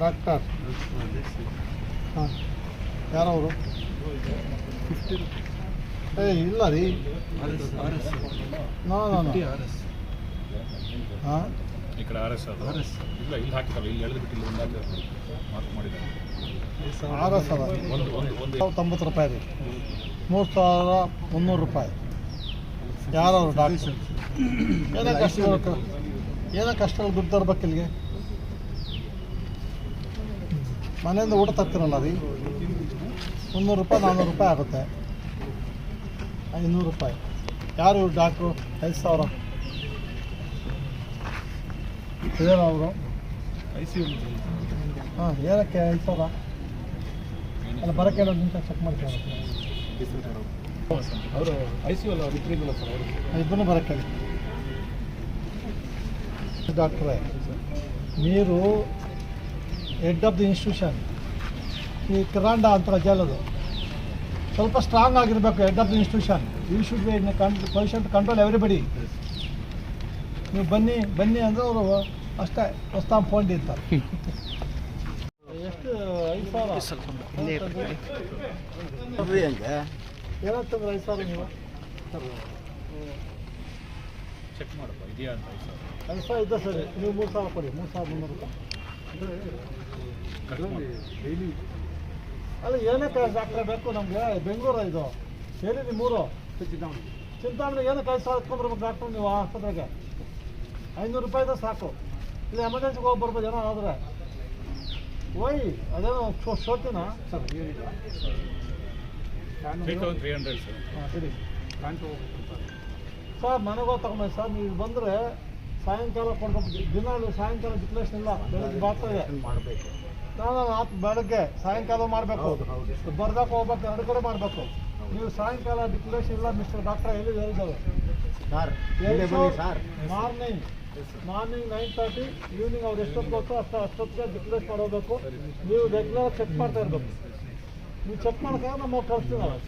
Doctor. ಹಾಂ. ಯಾರವರು? ಏ ಇಲ್ಲ ರೀ. No no no. ಹಾಂ? ಈ ಕಡೆ ಆರ್ ಎಸ್ ಅದು. ಇಲ್ಲ ಇಲ್ಲಿ ಹಾಕಿಲ್ಲ ಇಲ್ಲಿ ಎಳೆದು ಬಿಟ್ಟು ಇಲ್ಲಿ ಒಂದು ಹಾಕಿದ್ದಾರೆ. ಮಾರ್ಕ್ ಮಾಡಿದ್ದಾರೆ. ಆರ್ ಎಸ್ ಅದ. ಒಂದು ಒಂದು ಒಂದು. ತೊಂಬತ್ತು ರೂಪಾಯಿ ರೀ. ಮೂರು ಸಾವಿರ ಮುನ್ನೂರು ರೂಪಾಯಿ. ಯಾರವರು ಡಾಕ್ಟರ್? ಏನೇ ಕಷ್ಟ ಏನೇ ಕಷ್ಟಗಳು ದುಡ್ಡು ತರ್ಬೇಕು ಇಲ್ಲಿಗೆ? ಮನೆಯಿಂದ ಊಟ ತರ್ತೀರಲ್ಲ ರೀ? ಮುನ್ನೂರು ರೂಪಾಯಿ ನಾನ್ನೂರು ರೂಪಾಯಿ ಆಗುತ್ತೆ. ಐನೂರು ರೂಪಾಯಿ. ಯಾರು ಡಾಕ್ಟ್ರು? ಐದು ಸಾವಿರ. ಇದೇನು ಅವರು? ಐ ಸಿ ಹಾಂ ಏನಕ್ಕೆ ಐದು ಸಾವಿರ? ಅಲ್ಲ ಬರೋಕ್ಕೆ ಎರಡು ನಿಮಿಷ ಚೆಕ್ ಮಾಡ್ತೀನಿ ಅವರು ಐ ಸಿ ಅಲ್ಲ ಇಬ್ಬರಿಗಿಲ್ಲ ಸರ್ ಅವರು. ಇಬ್ಬರು ಬರೋಕ್ಕೆ ಡಾಕ್ಟ್ರೇ ನೀರು ಹೆಡ್ ಆಫ್ ದಿ ಇನ್ಸ್ಟಿಟ್ಯೂಷನ್ ಈ ಕಿರಾಂಡ ಅಂತ ಜೈಲದು. ಸ್ವಲ್ಪ ಸ್ಟ್ರಾಂಗ್ ಆಗಿರಬೇಕು head of the institution you should be position control everybody ನೀವು ಬನ್ನಿ ಬನ್ನಿ ಅಂದ್ರೆ ಅವರು ಅಷ್ಟೇ ಹೊಸ್ತಾಂ ಫೋನ್ ಇರ್ತಾರೆ. ಎಷ್ಟು ಐದು ಸಾವಿರ? ಏನಂತಂದ್ರೆ ಐದು ಸಾವಿರ ನೀವು. ಚೆಕ್ ಮಾಡಪ್ಪ ಇದೆಯಾ ಅಂತ ಐ ಸರ್ ಐದು ಸಾವಿರ ಇದ್ದ ಸರಿ ನೀವು ಮೂರು ಸಾವಿರ ಕೊಡಿ ಮೂರು ಸಾವಿರ ಮುನ್ನೂರು ರೂಪಾಯಿ. ಕಟ್ ಏನೇ ಅಲ್ಲ ಏನಕ್ಕೆ ಡಾಕ್ಟ್ರೆ ಬೇಕು ನಮಗೆ. ಬೆಂಗಳೂರು ಇದು. ಹೇಳಿ ನೀವು ಮೂರು ಚಿಂತಾಮಣಿ. ಏನಕ್ಕೆ ಕಾಯಿ ಸಾವಿರ ಎತ್ಕೊಂಡ್ಬರ್ಬೇಕು ಡಾಕ್ಟರ್ ನೀವು ಆಸ್ಪತ್ರೆಗೆ? ಐನೂರು ರೂಪಾಯಿದ ಸಾಕು. ಇಲ್ಲ ಎಮರ್ಜೆನ್ಸಿಗೆ ಹೋಗಿ ಬರ್ಬೋದು ಏನೋ ಆದರೆ. ಓಯ್ ಅದೇನೋ ಶೋ ಶೋತಿನ ಸರ್ ಹಾಂ ಸರಿ. ಸರ್ ಮನೆಗೆ ಹೋಗಿ ತಗೊಂಬ ಸರ್ ನೀವು ಬಂದರೆ ಸಾಯಂಕಾಲ ಕೊಡ್ಬೇಕು. ದಿನ ಸಾಯಂಕಾಲ ಡಿಕ್ಲೇಷನ್ ಇಲ್ಲ ಬೆಳಗ್ಗೆ ಬರ್ತದೆ. ನಾನು ಆತ್ ಬೆಳಗ್ಗೆ ಸಾಯಂಕಾಲ ಮಾಡಬೇಕು. ಬರ್ದಾಕ ಹೋಗ್ಬೇಕು ಎರಡು ಕಡೆ ಮಾಡಬೇಕು. ನೀವು ಸಾಯಂಕಾಲ ಡಿಕ್ಲೇಷನ್ ಇಲ್ಲ ಮಿಸ್ಟರ್ ಡಾಕ್ಟರ್ ಎಲ್ಲಿ ಹೇಳಿದ್ದಾವೆ morning morning nine thirty evening ಅವ್ರು ಎಷ್ಟೊತ್ತು ಗೊತ್ತೋ ಅಷ್ಟು ಅಷ್ಟೊತ್ತಿಗೆ ಡಿಕ್ಲೇಸ್ ಮಾಡೋಬೇಕು ನೀವು ರೆಗ್ಯುಲರ್ ಚೆಕ್ ಮಾಡ್ತಾ ಇರಬೇಕು. ನೀವು ಚೆಕ್ ಮಾಡ್ಕೊಂಡು ನಮ್ಮ ಕಳಿಸ್ತೀವಿ ನಾವು.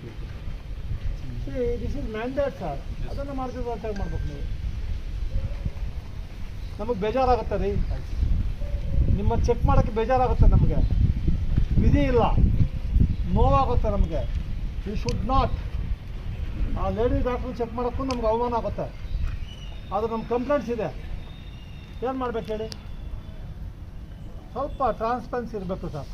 ದಿಸ್ ಇಸ್ ಮ್ಯಾಂಡೇಟ್ ಸರ್ ಅದನ್ನು ಮಾಡ್ತೀವಿ ಅಂತ ಮಾಡ್ಬೇಕು ನೀವು? ನಮಗೆ ಬೇಜಾರಾಗುತ್ತೆ ರೀ ನಿಮ್ಮ ಚೆಕ್ ಮಾಡೋಕ್ಕೆ ಬೇಜಾರಾಗುತ್ತೆ ನಮಗೆ. ವಿಧಿ ಇಲ್ಲ. ನೋವಾಗುತ್ತೆ ನಮಗೆ. ಯು ಶುಡ್ ನಾಟ್ ಆ ಲೇಡಿ ಡಾಕ್ಟ್ರು ಚೆಕ್ ಮಾಡೋಕ್ಕೂ ನಮ್ಗೆ ಅವಮಾನ ಆಗುತ್ತೆ. ಆದರೆ ನಮ್ಮ ಕಂಪ್ಲೇಂಟ್ಸ್ ಇದೆ. ಏನು ಮಾಡ್ಬೇಕು ಹೇಳಿ? ಸ್ವಲ್ಪ ಟ್ರಾನ್ಸ್ಪರೆನ್ಸಿ ಇರಬೇಕು ಸರ್.